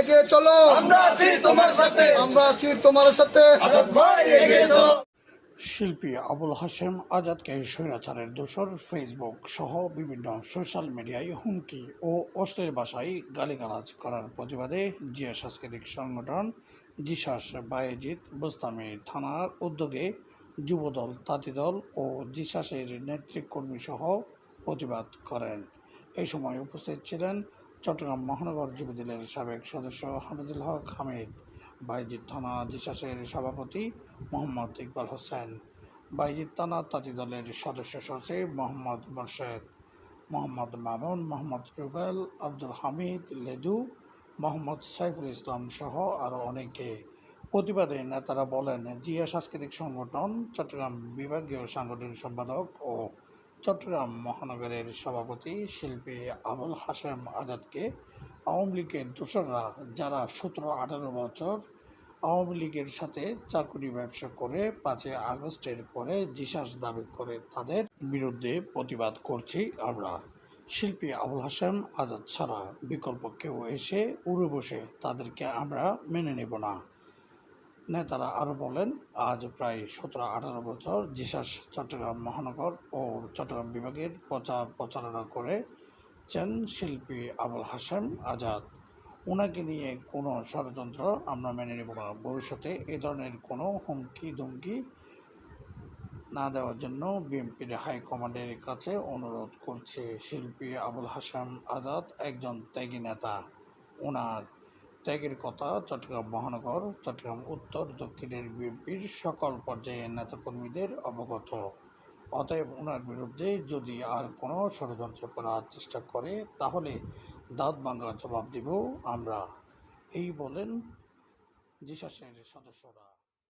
এগিয়ে চলো। আমরা আছি তোমার সাথে। আমরা আছি তোমার সাথে। আজাদ ভাই এগিয়ে চলো। শিল্পী আবুল হাশেম আজাদকে স্বৈরাচারের দোসর ফেসবুক সহ বিভিন্ন সোশ্যাল মিডিয়ায় হুমকি ও অশ্লীল ভাষায় গালিগালাজ করার প্রতিবাদে জিয়া সাংস্কৃতিক সংগঠন জিসাস বায়েজিৎ বোস্তামি থানার উদ্যোগে যুবদল তাঁতিদল ও জিসাসের নেতৃকর্মী সহ প্রতিবাদ করেন। এই সময় উপস্থিত ছিলেন চট্টগ্রাম মহানগর যুবদলের সাবেক সদস্য হামিদুল হক হামিদ বাইজিৎ থানা জিসাসের সভাপতি মোহাম্মদ ইকবাল হোসেন বাইজিৎ থানা তাঁতি দলের সদস্য সচিব মোহাম্মদ মোর্শেদ, মোহাম্মদ মামুন, মোহাম্মদ রুবেল, আব্দুল হামিদ, লেদু, মোহাম্মদ সাইফুল ইসলাম সহ আরও অনেকে। প্রতিবাদে নেতারা বলেন, জিয়া সাংস্কৃতিক সংগঠন চট্টগ্রাম বিভাগীয় সাংগঠনিক সম্পাদক ও চট্টগ্রাম মহানগরের সভাপতি শিল্পী আবুল হাসেম আজাদকে আওয়ামী লীগের দোসররা যারা সতেরো আঠারো বছর আওয়ামী লীগের সাথে চাকুরি ব্যবসা করে পাঁচই আগস্টের পরে জিসাস দাবি করে তাদের বিরুদ্ধে প্রতিবাদ করছি আমরা। শিল্পী আবুল হাশেম আজাদ ছাড়া বিকল্প কেউ এসে উড়ে বসে তাদেরকে আমরা মেনে নেব না। নেতারা আরও বলেন, আজ প্রায় সতেরো আঠারো বছর জিসাস চট্টগ্রাম মহানগর ও চট্টগ্রাম বিভাগের প্রচার প্রচারণা করেছেন শিল্পী আবুল হাশেম আজাদ। ওনাকে নিয়ে কোনো ষড়যন্ত্র আমরা মেনে নেব না। ভবিষ্যতে এ ধরনের কোনো হুমকি ধুমকি না দেওয়ার জন্য বিএনপির হাইকমান্ডের কাছে অনুরোধ করছে শিল্পী আবুল হাসান আজাদ, একজন ত্যাগী নেতা। ওনার ত্যাগের কথা চট্টগ্রাম মহানগর, চট্টগ্রাম উত্তর, দক্ষিণের বিএনপির সকল পর্যায়ের নেতাকর্মীদের অবগত। অতএব ওনার বিরুদ্ধে যদি আর কোনো ষড়যন্ত্র করার চেষ্টা করে, তাহলে দাঁত ভাঙ্গা জবাব দেব আমরা। এই বলেন জিসাসের সদস্যরা।